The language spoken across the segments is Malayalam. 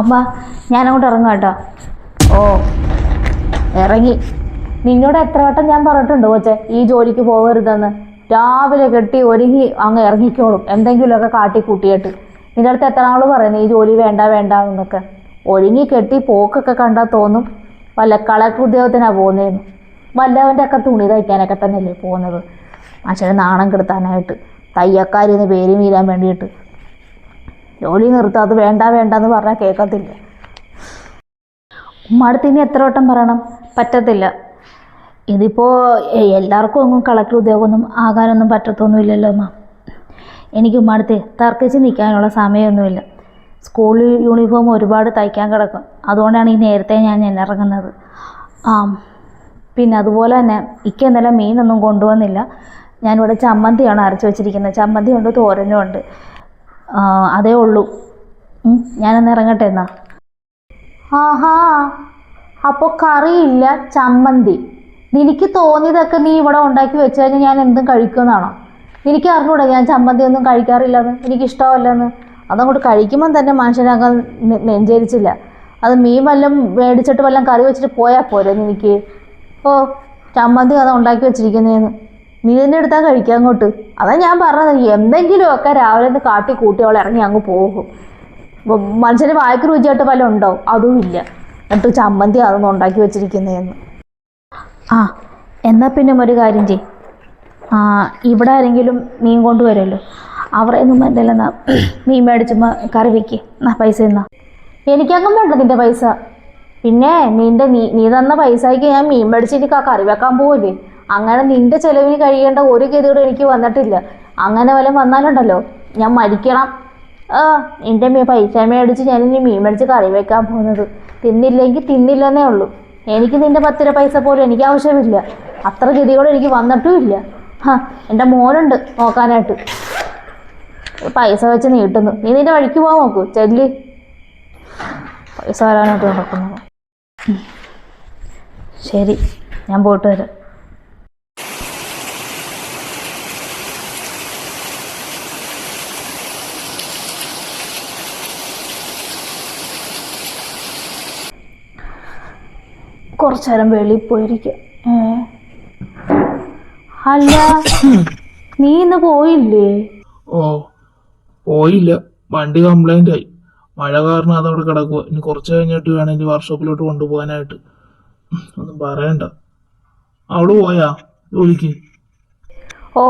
അമ്മ ഞാനങ്ങോട്ട് ഇറങ്ങാം കേട്ടോ. ഓ ഇറങ്ങി. നിന്നോട് എത്ര വട്ടം ഞാൻ പറഞ്ഞിട്ടുണ്ട് കൊച്ചെ ഈ ജോലിക്ക് പോകരുതെന്ന്. രാവിലെ കെട്ടി ഒരുങ്ങി അങ്ങ് ഇറങ്ങിക്കോളും. എന്തെങ്കിലുമൊക്കെ കാട്ടി കൂട്ടിയിട്ട്. നിന്റെ അടുത്ത് എത്ര നാൾ പറയുന്നത് ഈ ജോലി വേണ്ട വേണ്ട എന്നൊക്കെ. ഒരുങ്ങി കെട്ടി പോക്കൊക്കെ കണ്ടാൽ തോന്നും. വല്ല കളക്ടർ ഉദ്യോഗത്തിനാണ് പോകുന്നതെന്ന് വല്ലവന്റെ ഒക്കെ തുണി തയ്ക്കാനൊക്കെ തന്നെയല്ലേ പോകുന്നത്. മനുഷ്യനെ നാണം കെടുത്താനായിട്ട്. തയ്യക്കാരിന്ന് പേര് വീരാൻ വേണ്ടിയിട്ട്. ജോലി നിർത്തുക അത് വേണ്ട വേണ്ട എന്ന് പറഞ്ഞാൽ കേൾക്കത്തില്ല ഉമ്മടുത്ത് എത്ര വട്ടം പറയണം? പറ്റത്തില്ല. ഇതിപ്പോൾ എല്ലാവർക്കും ഒന്നും കളക്ടർ ഉദ്യോഗമൊന്നും ആകാനൊന്നും പറ്റത്തൊന്നുമില്ലല്ലോ അമ്മ എനിക്ക് ഉമ്മടുത്ത് തർക്കിച്ച് നിൽക്കാനുള്ള സമയമൊന്നുമില്ല. സ്കൂൾ യൂണിഫോം ഒരുപാട് തയ്ക്കാൻ കിടക്കും. അതുകൊണ്ടാണ് ഈ നേരത്തെ ഞാൻ ഇറങ്ങുന്നത് ആ. പിന്നെ അതുപോലെ തന്നെ ഇക്ക ഇന്നലെ മീനൊന്നും കൊണ്ടുവന്നില്ല. ഞാനിവിടെ ചമ്മന്തിയാണ് അരച്ച് വെച്ചിരിക്കുന്നത്. ചമ്മന്തി ഉണ്ട് തോരനും ഉണ്ട്. അതേ ഉള്ളൂ. ഞാനൊന്ന് ഇറങ്ങട്ടെ എന്നാ. ആഹാ അപ്പോൾ കറിയില്ല ചമ്മന്തി. നിനക്ക് തോന്നിയതൊക്കെ നീ ഇവിടെ ഉണ്ടാക്കി വെച്ച് കഴിഞ്ഞാൽ ഞാൻ എന്തും കഴിക്കുമെന്നാണോ? എനിക്ക് അറിഞ്ഞൂടെ ഞാൻ ചമ്മന്തി ഒന്നും കഴിക്കാറില്ലെന്ന്. എനിക്ക് ഇഷ്ടമല്ലെന്ന് അതങ്ങോട്ട് കഴിക്കുമ്പം തന്നെ മനുഷ്യനകം നെഞ്ചേരിച്ചില്ല. അത് മീൻ വല്ലതും മേടിച്ചിട്ട് വല്ലതും കറി വെച്ചിട്ട് പോയാൽ പോരെ നിനക്ക്. ഓ ചമ്മന്തി അത് ഉണ്ടാക്കി വെച്ചിരിക്കുന്നതെന്ന് നീ തന്നെ എടുത്താൽ കഴിക്കാം അങ്ങോട്ട്. അതാ ഞാൻ പറഞ്ഞത്. എന്തെങ്കിലുമൊക്കെ രാവിലെ ഒന്ന് കാട്ടി കൂട്ടി അവൾ ഇറങ്ങി അങ്ങ് പോകും. മനുഷ്യന് വായ്ക്ക് രുചിയായിട്ട് വല്ല ഉണ്ടോ? അതും ഇല്ല. എന്നിട്ട് ചമ്മന്തി അതൊന്നും ഉണ്ടാക്കി വെച്ചിരിക്കുന്നതെന്ന് ആ എന്നാൽ പിന്നെ ഒരു കാര്യം ചെയ് ആ ഇവിടെ ആരെങ്കിലും മീൻ കൊണ്ടുവരുമല്ലോ. അവരെ നിന്നും എന്നാ മീൻ മേടിച്ചുമ്പോൾ കറി വയ്ക്ക് എന്നാ പൈസ എന്നാ. എനിക്കങ്ങും വേണ്ട നിന്റെ പൈസ. പിന്നെ നിന്റെ നീ നീ തന്ന പൈസയ്ക്ക് ഞാൻ മീൻ മേടിച്ചിട്ട് ആ കറി വെക്കാൻ പോവില്ലേ അങ്ങനെ നിന്റെ ചെലവിന് കഴിയേണ്ട ഒരു ഗതിയോടും എനിക്ക് വന്നിട്ടില്ല. അങ്ങനെ വല്ല വന്നാലുണ്ടല്ലോ. ഞാൻ മരിക്കണം. ആ എന്റെ മീ പൈസ മേടിച്ച് ഞാൻ ഇനി മീൻ മേടിച്ച് കറി വെക്കാൻ പോകുന്നത്. തിന്നില്ലെങ്കിൽ തിന്നില്ലെന്നേ ഉള്ളൂ. എനിക്ക് നിന്റെ പത്ത് രൂപ പൈസ പോലും എനിക്ക് ആവശ്യമില്ല. അത്ര ഗതികൂടെ എനിക്ക് വന്നിട്ടും ഇല്ല. ഹാ എന്റെ മോനുണ്ട് നോക്കാനായിട്ട്. പൈസ വെച്ച് നീട്ടുന്നു. നീ നിന്റെ വഴിക്ക് പോകാൻ നോക്കൂ. ചെല്ലി. പൈസ വരാനായിട്ട് നടക്കുന്നു. ശരി ഞാൻ പോയിട്ട് വരാം. കുറച്ചു നേരം വെളിയിൽ പോയിരിക്കുക ഏ. അല്ല നീ ഇന്ന് പോയില്ലേ? ഓ പോയില്ല. വണ്ടി കംപ്ലൈന്റ് ആയി. മഴ കാരണം അതവിടെ കിടക്കുക ഇനി കുറച്ച് കഴിഞ്ഞിട്ട് വേണം ഇനി വർക്ക്ഷോപ്പിലോട്ട് കൊണ്ടുപോകാനായിട്ട്. ഒന്നും പറയണ്ട. അവൾ പോയാ? ജോലിക്ക്? ഓ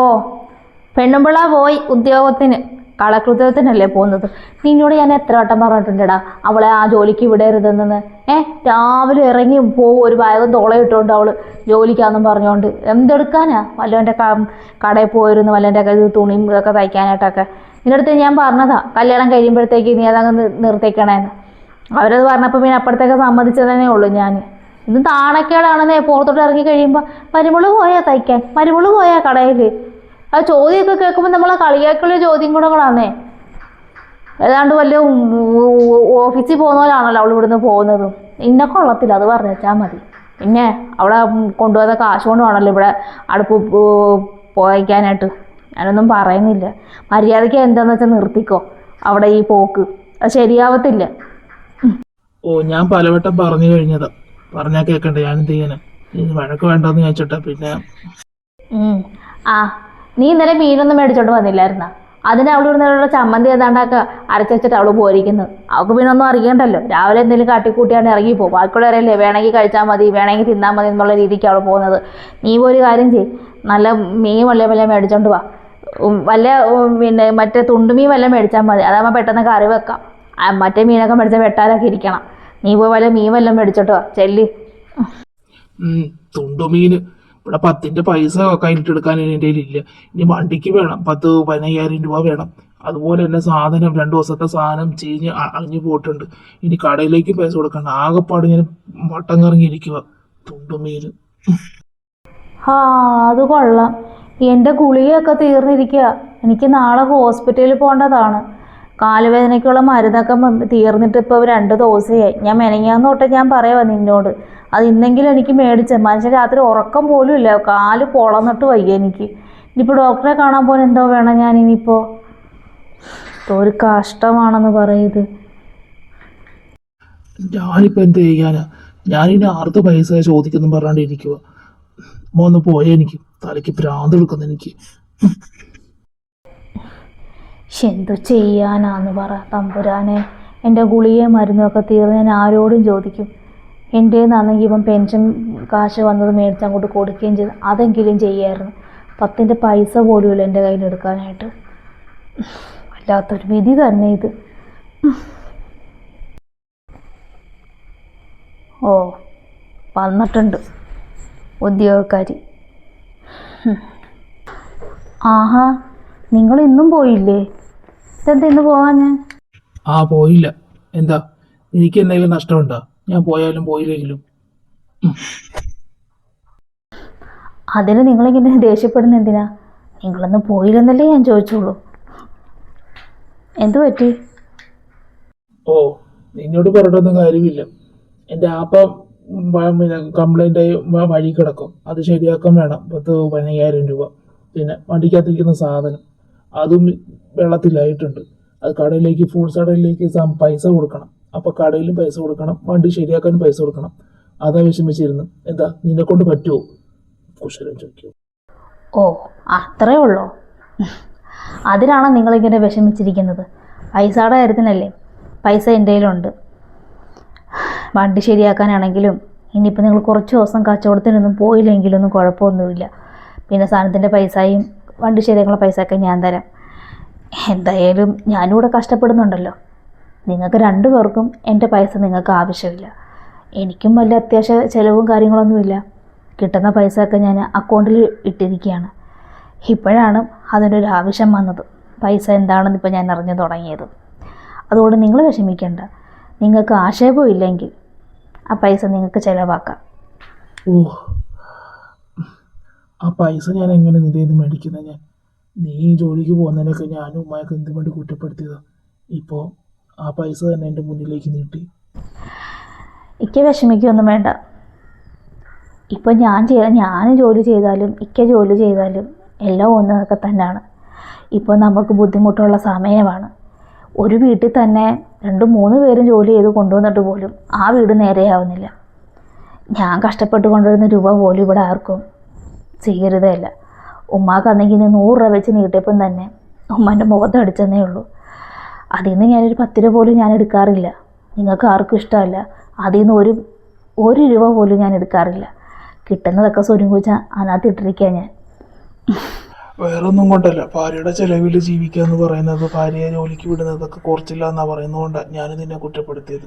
പെണ്ണുമ്പിള പോയി ഉദ്യോഗത്തിന്. കളക്ടർ ഉദ്യോഗത്തിനല്ലേ പോകുന്നത്? നിന്നോട് ഞാൻ എത്ര വട്ടം പറഞ്ഞിട്ടുണ്ടടാ അവളെ ആ ജോലിക്ക് വിടരുതെന്ന് ഏ രാവിലെ ഇറങ്ങി പോകും ഒരു ബാഗും തോളയിട്ടുകൊണ്ട് അവൾ ജോലിക്കാന്നും പറഞ്ഞുകൊണ്ട് എന്തെടുക്കാനാ? വല്ലവന്റെ കടയിൽ പോയിരുന്നു വല്ലവന്റെ തുണിയും ഇതൊക്കെ തയ്ക്കാനായിട്ടൊക്കെ. നിന്നടുത്ത് ഞാൻ പറഞ്ഞതാ കല്യാണം കഴിയുമ്പോഴത്തേക്ക് നീ അതങ്ങ് നിർത്തിക്കണേന്ന്. അവരത് പറഞ്ഞപ്പോൾ പിന്നെ അപ്പുറത്തേക്ക് സമ്മതിച്ചതന്നെ ഉള്ളൂ ഞാൻ ഇത് താണക്കേടാണെന്നേ പുറത്തോട്ട് ഇറങ്ങി കഴിയുമ്പോൾ മരുമുളക് പോയാ തയ്ക്കാൻ മരുമുളക് പോയാ കടയിൽ ആ ചോദ്യമൊക്കെ കേൾക്കുമ്പോൾ നമ്മളെ കളിയാക്കുള്ള ചോദ്യം കൂടെ കൂടാന്നേ ഏതാണ്ട് വല്ല ഓഫീസിൽ പോകുന്ന പോലാണല്ലോ അവൾ ഇവിടുന്ന് പോകുന്നത്. ഇന്നെ കൊള്ളത്തില്ല അത് പറഞ്ഞേച്ചാൽ മതി. പിന്നെ അവിടെ കൊണ്ടുപോകുന്ന കാശ് കൊണ്ട് വേണമല്ലോ ഇവിടെ അടുപ്പ് പോയിക്കാനായിട്ട് ഞാനൊന്നും പറയുന്നില്ല. മര്യാദയ്ക്ക് എന്താന്ന് വെച്ചാൽ നിർത്തിക്കോ അവിടെ ഈ പോക്ക്. അത് ശരിയാവത്തില്ല. ഓ ഞാൻ പലവട്ടം പറഞ്ഞു കഴിഞ്ഞതാ. പറഞ്ഞാ കേക്കണ്ടേ ഞാൻ എന്ത് ചെയ്യാനാ? വഴക്ക് വേണ്ടെന്ന് ചോദിച്ചിട്ടാ പിന്നെ. ആ നീ ഇന്നലെ മീനൊന്നും മേടിച്ചോണ്ട് വന്നില്ലായിരുന്ന? അതിന് അവൾ ഇവിടുന്നുള്ള ചമ്മന്തി ഏതാണ്ടൊക്കെ അരച്ച് വെച്ചിട്ട് അവൾ പോയിരിക്കുന്നത് അവൾക്ക് പിന്നെ ഒന്നും അറിയണ്ടല്ലോ. രാവിലെ എന്തെങ്കിലും കാട്ടിക്കൂട്ടിയാണ് ഇറങ്ങി പോകും. ബാക്കിയുള്ളവരല്ലേ വേണമെങ്കിൽ കഴിച്ചാൽ മതി വേണമെങ്കിൽ തിന്നാൽ മതി എന്നുള്ള രീതിക്ക് അവൾ പോകുന്നത്. നീ ഒരു കാര്യം ചെയ് നല്ല മീൻ വല്ല വല്ല മേടിച്ചോണ്ട് വാ. വല്ല പിന്നെ മറ്റേ തുണ്ടുമീൻ വല്ല മേടിച്ചാൽ മതി. അതാകുമ്പോൾ പെട്ടെന്ന് കറി വെക്കാം. മറ്റേ മീനൊക്കെ മേടിച്ചാൽ വെട്ടാനൊക്കെ ഇരിക്കണം. നീ പോയി വല്ല മീൻ വല്ലതും മേടിച്ചോട്ടോ ചെല്ലി. ഉം, തുണ്ടുമീന്. ഇവിടെ പത്തിന്റെ പൈസ കയ്യിലിട്ട് എടുക്കാൻ എന്റെ ഇല്ല ഇനി വണ്ടിക്ക് വേണം പത്ത് പതിനയ്യായിരം രൂപ വേണം. അതുപോലെ തന്നെ സാധനം രണ്ട് ദിവസത്തെ സാധനം ചീഞ്ഞ് അളിഞ്ഞു പോയിട്ടുണ്ട്. ഇനി കടയിലേക്ക് പൈസ കൊടുക്കണ്ട. ആകെപ്പാട് ഇങ്ങനെ വട്ടം കറങ്ങിയിരിക്കുക തുണ്ടുമീര് ആ അത് കൊള്ളാം. എന്റെ ഗുളികയൊക്കെ തീർന്നിരിക്കുക എനിക്ക് നാളെ ഹോസ്പിറ്റലിൽ പോകേണ്ടതാണ്. കാലുവേദനയ്ക്കുള്ള മരുന്നൊക്കെ തീർന്നിട്ട് ഇപ്പോൾ രണ്ട് ദിവസമായി ഞാൻ മെനങ്ങാന്ന് തൊട്ട് ഞാൻ പറയാം നിന്നോട്. അത് ഇന്നെങ്കിലും എനിക്ക് മേടിച്ച മനുഷ്യൻ രാത്രി ഉറക്കം പോലും ഇല്ല. കാൽ പൊളന്നിട്ട് വയ്യ എനിക്ക്. ഇനിയിപ്പോൾ ഡോക്ടറെ കാണാൻ പോകാൻ എന്തോ വേണം ഞാൻ ഇനിയിപ്പോൾ ഒരു കഷ്ടമാണെന്ന് പറയത് ഞാനിപ്പോൾ എന്ത് ചെയ്യാനാ? ഞാനിനി ആർക്ക് പൈസ ചോദിക്കുന്നു പറഞ്ഞാണ്ട് ഇരിക്കുക മോന്ന് പോയേ എനിക്ക്. തലയ്ക്ക് ഭ്രാന്ത് എടുക്കുന്നു എനിക്ക്. ശ്ശെ, എന്തു ചെയ്യാനാന്ന് പറ തമ്പുരാനെ. എന്റെ ഗുളിയെ മരുന്നൊക്കെ തീർന്ന് ഞാൻ ആരോടും ചോദിക്കും. എന്റെ നിന്നാണെങ്കിൽ ഇപ്പം പെൻഷൻ കാശ് വന്നത് മേടിച്ച് അങ്ങോട്ട് കൊടുക്കുകയും ചെയ്തു അതെങ്കിലും ചെയ്യായിരുന്നു. പത്തിന്റെ പൈസ പോലുമില്ല എന്റെ കയ്യിൽ എടുക്കാനായിട്ട്. വല്ലാത്തൊരു വിധി തന്നെ ഇത്. ഓ വന്നിട്ടുണ്ട് ഉദ്യോഗക്കാരി. ആഹാ നിങ്ങൾ ഇന്നും പോയില്ലേ? ഇതെന്താ ഇന്ന് പോകാൻ ഞാൻ ആ പോയില്ല. എന്താ എനിക്ക് എന്തെങ്കിലും നഷ്ടമുണ്ടോ? ഞാൻ പോയാലും പോയില്ലെങ്കിലും. അതിന് നിങ്ങളിങ്ങനെ ദേഷ്യപ്പെടുന്ന എന്തിനാ? നിങ്ങളൊന്നും പോയില്ലെന്നല്ലേ ഞാൻ ചോദിച്ചോളൂ. എന്തു പറ്റി? ഓ നിന്നോട് പറഞ്ഞൊന്നും കാര്യമില്ല. എന്റെ ആപ്പ പിന്നെ കംപ്ലൈന്റ് ആയി വഴി കിടക്കും. അത് ശരിയാക്കാൻ വേണം. പത്ത് പതിനയ്യായിരം രൂപ. പിന്നെ വണ്ടിക്കകത്തിരിക്കുന്ന സാധനം. അതും വെള്ളത്തിലായിട്ടുണ്ട്. അത് കടയിലേക്ക് ഫ്രൂട്ട്സ് കടയിലേക്ക് പൈസ കൊടുക്കണം. അപ്പോൾ കടയിലും പൈസ കൊടുക്കണം വണ്ടി ശരിയാക്കാനും പൈസ കൊടുക്കണം. അതാ വിഷമിച്ചിരുന്നു എന്താ നിന്നെ കൊണ്ട് പറ്റുമോ കുശലം ചോദിക്കൂ. ഓ അത്രേ ഉള്ളോ? അതിനാണോ നിങ്ങളിങ്ങനെ വിഷമിച്ചിരിക്കുന്നത്? പൈസയുടെ കാര്യത്തിനല്ലേ? പൈസ എന്റെ കയ്യിലുണ്ട്. വണ്ടി ശരിയാക്കാനാണെങ്കിലും ഇനിയിപ്പോൾ നിങ്ങൾ കുറച്ച് ദിവസം കച്ചവടത്തിനൊന്നും പോയില്ലെങ്കിലൊന്നും കുഴപ്പമൊന്നുമില്ല. പിന്നെ സാധനത്തിന്റെ പൈസയും വണ്ടി ശരിയാക്കാനുള്ള പൈസയൊക്കെ ഞാൻ തരാം. എന്തായാലും ഞാനും ഇവിടെ കഷ്ടപ്പെടുന്നുണ്ടല്ലോ. നിങ്ങൾക്ക് രണ്ടു പേർക്കും എന്റെ പൈസ നിങ്ങൾക്ക് ആവശ്യമില്ല. എനിക്കും വലിയ അത്യാവശ്യ ചിലവും കാര്യങ്ങളൊന്നുമില്ല. കിട്ടുന്ന പൈസ ഒക്കെ ഞാൻ അക്കൗണ്ടിൽ ഇട്ടിരിക്കുകയാണ്. ഇപ്പോഴാണ് അതിനൊരു ആവശ്യം വന്നത്. പൈസ എന്താണെന്ന് ഇപ്പോൾ ഞാൻ അറിഞ്ഞു തുടങ്ങിയത്. അതുകൊണ്ട് നിങ്ങൾ വിഷമിക്കേണ്ട. നിങ്ങൾക്ക് ആക്ഷേപം ഇല്ലെങ്കിൽ ആ പൈസ നിങ്ങൾക്ക് ചിലവാക്കാം. ഓ ആ പൈസ ഞാൻ എങ്ങനെ നിന്റെ മേടിക്കുന്ന ഞാൻ? നീ ജോലിക്ക് പോകുന്നതിനൊക്കെ ഞാനും ഉമ്മയൊക്കെ എന്ത് വേണ്ടി കുറ്റപ്പെടുത്തിയതാ? ഇപ്പോൾ ആ പൈസ തന്നെ എന്റെ മുന്നിലേക്ക് നീട്ടി. ഇക്ക വിഷമിക്കൊന്നും വേണ്ട. ഇപ്പോൾ ഞാൻ ചെയ്ത ഞാൻ ജോലി ചെയ്താലും ഇക്ക ജോലി ചെയ്താലും എല്ലാം ഒന്നൊക്കെ തന്നെയാണ് ഇപ്പോൾ നമുക്ക് ബുദ്ധിമുട്ടുള്ള സമയമാണ്. ഒരു വീട്ടിൽ തന്നെ രണ്ടും മൂന്ന് പേരും ജോലി ചെയ്ത് കൊണ്ടുവന്നിട്ട് പോലും ആ വീട് നേരെയാവുന്നില്ല ഞാൻ കഷ്ടപ്പെട്ട് കൊണ്ടുവരുന്ന രൂപ പോലും ഇവിടെ ആർക്കും സ്വീകൃതയല്ല. ഉമ്മാക്കാണെങ്കിൽ ഇന്ന് നൂറ് രൂപ വെച്ച് നീട്ടിയപ്പം തന്നെ ഉമ്മാന്റെ മുഖത്ത് അടിച്ചെന്നേ ഉള്ളൂ. അതിൽ നിന്ന് ഞാനൊരു പത്ത് രൂപ പോലും ഞാൻ എടുക്കാറില്ല. നിങ്ങൾക്ക് ആർക്കും ഇഷ്ടമല്ല. അതിൽ നിന്ന് ഒരു ഒരു രൂപ പോലും ഞാൻ എടുക്കാറില്ല. കിട്ടുന്നതൊക്കെ സ്വരുങ്കുച്ച അതിനകത്ത് ഇട്ടിരിക്കുക ഞാൻ. വേറൊന്നും കൊണ്ടല്ല. ഭാര്യയുടെ ചെലവിൽ ജീവിക്കുക എന്ന് പറയുന്നത് ഭാര്യയെ ജോലിക്ക് വിടുന്നതൊക്കെ കുറച്ചില്ല എന്നാ പറയുന്നതുകൊണ്ടാണ് ഞാൻ നിന്നെ കുറ്റപ്പെടുത്തിയത്.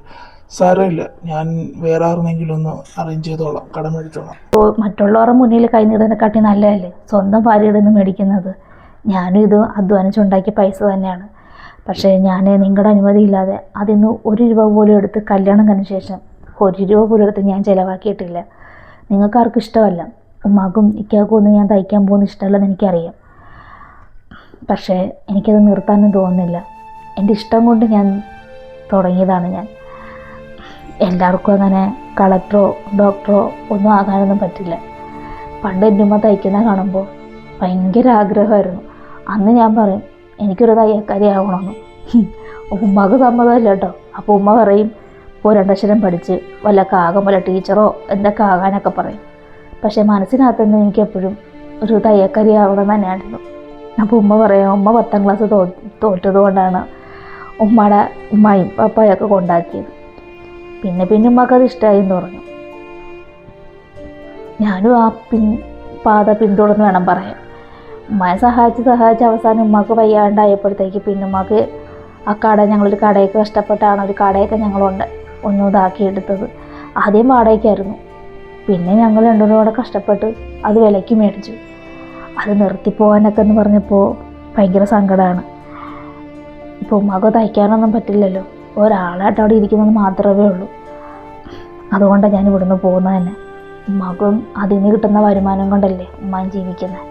സാരമില്ല. ഞാൻ വേറെ ആർന്നെങ്കിലും ഒന്ന് അറേഞ്ച് ചെയ്തോളാം. കടം മേടിച്ചോളാം. ഇപ്പോൾ മറ്റുള്ളവരുടെ മുന്നിൽ കൈ നീടുന്നതിനെക്കാട്ടി നല്ലതല്ലേ? സ്വന്തം ഭാര്യയുടെ നിന്ന് മേടിക്കുന്നത്. ഞാനും ഇത് അധ്വാനിച്ചുണ്ടാക്കിയ പൈസ തന്നെയാണ്. പക്ഷേ ഞാൻ നിങ്ങളുടെ അനുമതിയില്ലാതെ അതിന്ന് ഒരു രൂപ പോലും എടുത്ത് കല്യാണം കഴിഞ്ഞ ശേഷം ഒരു രൂപ പോലും എടുത്ത് ഞാൻ ചിലവാക്കിയിട്ടില്ല. നിങ്ങൾക്കാർക്കും ഇഷ്ടമല്ല. ഉമ്മാക്കും ഇക്കാക്കും ഒന്നും ഞാൻ തയ്ക്കാൻ പോകുന്ന ഇഷ്ടമല്ലെന്ന് എനിക്കറിയാം. പക്ഷേ എനിക്കത് നിർത്താനും തോന്നുന്നില്ല. എന്റെ ഇഷ്ടം കൊണ്ട് ഞാൻ തുടങ്ങിയതാണ് ഞാൻ. എല്ലാവർക്കും അങ്ങനെ കളക്ടറോ ഡോക്ടറോ ഒന്നും ആകാനൊന്നും പറ്റില്ല. പണ്ട് എന്റെ ഉമ്മ തയ്ക്കുന്ന കാണുമ്പോൾ ഭയങ്കര ആഗ്രഹമായിരുന്നു. അന്ന് ഞാൻ പറയും എനിക്കൊരു തയ്യക്കാരി ആവണമെന്ന്. ഉമ്മക്ക് സമ്മതമല്ല കേട്ടോ അപ്പോൾ ഉമ്മ പറയും ഇപ്പോൾ രണ്ടക്ഷരം പഠിച്ച്. വല്ല കാകം വല്ല ടീച്ചറോ എന്തൊക്കെ ആകാനൊക്കെ പറയും. പക്ഷേ മനസ്സിനകത്തുനിന്ന് എനിക്കെപ്പോഴും ഒരു തയ്യക്കരി ആവണം തന്നെയായിരുന്നു. അപ്പോൾ ഉമ്മ പറയാം ഉമ്മ പത്താം ക്ലാസ് തോ തോറ്റത് കൊണ്ടാണ് ഉമ്മയുടെ ഉമ്മയും പപ്പായൊക്കെ കൊണ്ടാക്കിയത്. പിന്നെ പിന്നെ ഉമ്മക്ക് അത് ഇഷ്ടമായി എന്ന് പറഞ്ഞു. ഞാനും ആ പിൻ പാത പിന്തുടർന്ന് വേണം പറയാൻ. ഉമ്മയെ സഹായിച്ച് സഹായിച്ച് അവസാനം ഉമ്മക്ക് വയ്യാണ്ടായപ്പോഴത്തേക്ക് പിന്നെ ഉമ്മക്ക് ആ കട ഞങ്ങളൊരു കടയൊക്കെ കഷ്ടപ്പെട്ടാണ് ഒരു കടയൊക്കെ ഞങ്ങളുണ്ട്. ഒന്നും ഇതാക്കി എടുത്തത്. ആദ്യം വാടകയ്ക്കായിരുന്നു. പിന്നെ ഞങ്ങൾ രണ്ടുപേരും കൂടെ കഷ്ടപ്പെട്ട് അത് വിലയ്ക്ക് മേടിച്ചു. അത് നിർത്തിപ്പോവാനൊക്കെ എന്ന് പറഞ്ഞപ്പോൾ ഭയങ്കര സങ്കടമാണ് ഇപ്പോൾ ഉമ്മക്ക് തയ്ക്കാനൊന്നും പറ്റില്ലല്ലോ. ഒരാളായിട്ട് അവിടെ ഇരിക്കുന്നത് മാത്രമേ ഉള്ളൂ. അതുകൊണ്ടാണ് ഞാൻ ഇവിടുന്ന് പോകുന്നത് തന്നെ. ഉമ്മക്കും അതിൽ നിന്ന് കിട്ടുന്ന വരുമാനം കൊണ്ടല്ലേ ഉമ്മാൻ ജീവിക്കുന്നത്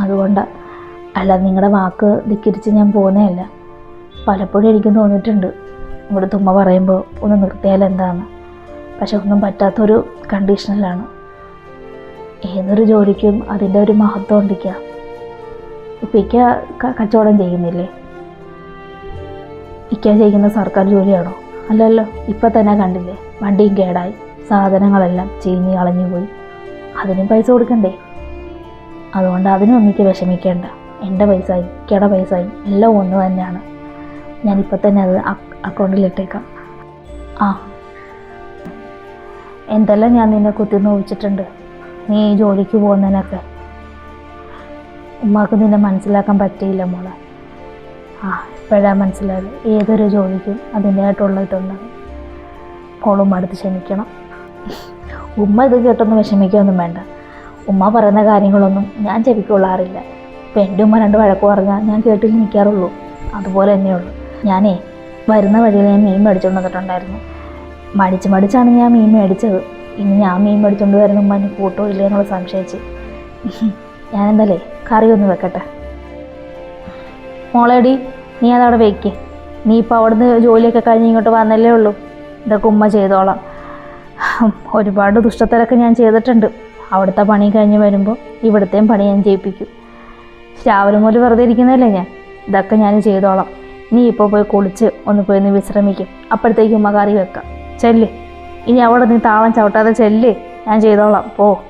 അതുകൊണ്ടാണ് അല്ല നിങ്ങളുടെ വാക്ക് ധിക്കരിച്ച് ഞാൻ പോകുന്നതല്ല പലപ്പോഴും എനിക്ക് തോന്നിയിട്ടുണ്ട്. ഇവിടുത്തെ തുമ്മ പറയുമ്പോൾ ഒന്ന് നിർത്തിയാൽ എന്താണ് പക്ഷെ ഒന്നും പറ്റാത്തൊരു കണ്ടീഷനിലാണ്. ഏതൊരു ജോലിക്കും അതിന്റെ ഒരു മഹത്വം ഉണ്ടിക്കുക ഇപ്പം ഇക്ക കച്ചവടം ചെയ്യുന്നില്ലേ? ഇക്ക ചെയ്യുന്ന സർക്കാർ ജോലിയാണോ? അല്ലല്ലോ ഇപ്പം തന്നെ കണ്ടില്ലേ? വണ്ടിയും കേടായി. സാധനങ്ങളെല്ലാം ചീഞ്ഞ് കളഞ്ഞു പോയി അതിനും പൈസ കൊടുക്കണ്ടേ? അതുകൊണ്ട് അതിനും ഒന്നിക്ക് വിഷമിക്കേണ്ട. എന്റെ പൈസയും ഇക്കയുടെ പൈസയും എല്ലാം ഒന്ന് തന്നെയാണ്. ഞാനിപ്പോൾ തന്നെ അത് അക്ക് അക്കൗണ്ടിൽ ഇട്ടേക്കാം. ആ. എന്തെല്ലാം ഞാൻ നിന്നെ കുത്തി നോവിച്ചിട്ടുണ്ട്? നീ ജോലിക്ക് പോകുന്നതിനൊക്കെ. ഉമ്മാക്ക് നിന്നെ മനസ്സിലാക്കാൻ പറ്റിയില്ല മോളെ. ആ ഇപ്പോഴാ മനസ്സിലായത്. ഏതൊരു ജോലിക്കും അതിന്റെതായിട്ടുള്ള ഇതുണ്ട്. മോളും അടുത്ത് ക്ഷമിക്കണം. ഉമ്മ ഇത് കേട്ടൊന്നും വിഷമിക്കുകയൊന്നും വേണ്ട. ഉമ്മ പറയുന്ന കാര്യങ്ങളൊന്നും ഞാൻ ചെവിക്കൊള്ളാറില്ല ഇപ്പം എന്റെ ഉമ്മ രണ്ട് വഴക്ക് പറഞ്ഞാൽ ഞാൻ കേട്ടിൽ നിൽക്കാറുള്ളൂ അതുപോലെ തന്നെയുള്ളൂ. ഞാനേ വരുന്ന വഴിയിൽ ഞാൻ മീൻ മേടിച്ചുകൊണ്ട് വന്നിട്ടുണ്ടായിരുന്നു. മടിച്ച് മടിച്ചാണ് ഞാൻ മീൻ മേടിച്ചത്. ഇനി ഞാൻ മീൻ മേടിച്ചുകൊണ്ട് വരുന്ന ഉമ്മ എനിക്ക് കൂട്ടോ ഇല്ലേ എന്നുള്ള സംശയിച്ച്. ഞാൻ എന്തായാലേ കറി ഒന്ന് വെക്കട്ടെ. മോളേടി നീ അതവിടെ വെക്ക്. നീ ഇപ്പോൾ അവിടുന്ന് ജോലിയൊക്കെ കഴിഞ്ഞ് ഇങ്ങോട്ട് വന്നല്ലേ ഉള്ളൂ. ഇതൊക്കെ ഉമ്മ ചെയ്തോളാം. ഒരുപാട് ദുഷ്ടത്തരൊക്കെ ഞാൻ ചെയ്തിട്ടുണ്ട്. അവിടുത്തെ പണി കഴിഞ്ഞ് വരുമ്പോൾ ഇവിടുത്തെയും പണി ഞാൻ ചെയ്യിപ്പിക്കും രാവിലെ മുതൽ വെറുതെ ഇരിക്കുന്നതല്ലേ ഞാൻ? ഇതൊക്കെ ഞാൻ ചെയ്തോളാം. നീ ഇപ്പോൾ പോയി കുളിച്ച് ഒന്ന് പോയി ഒന്ന് വിശ്രമിക്കും. അപ്പോഴത്തേക്ക് ഉമ്മ കറി വെക്കാം. ചെല്ലേ. ഇനി അവിടെ നീ താളം ചവിട്ടാതെ ചെല്ലേ. ഞാൻ ചെയ്തോളാം. പോ.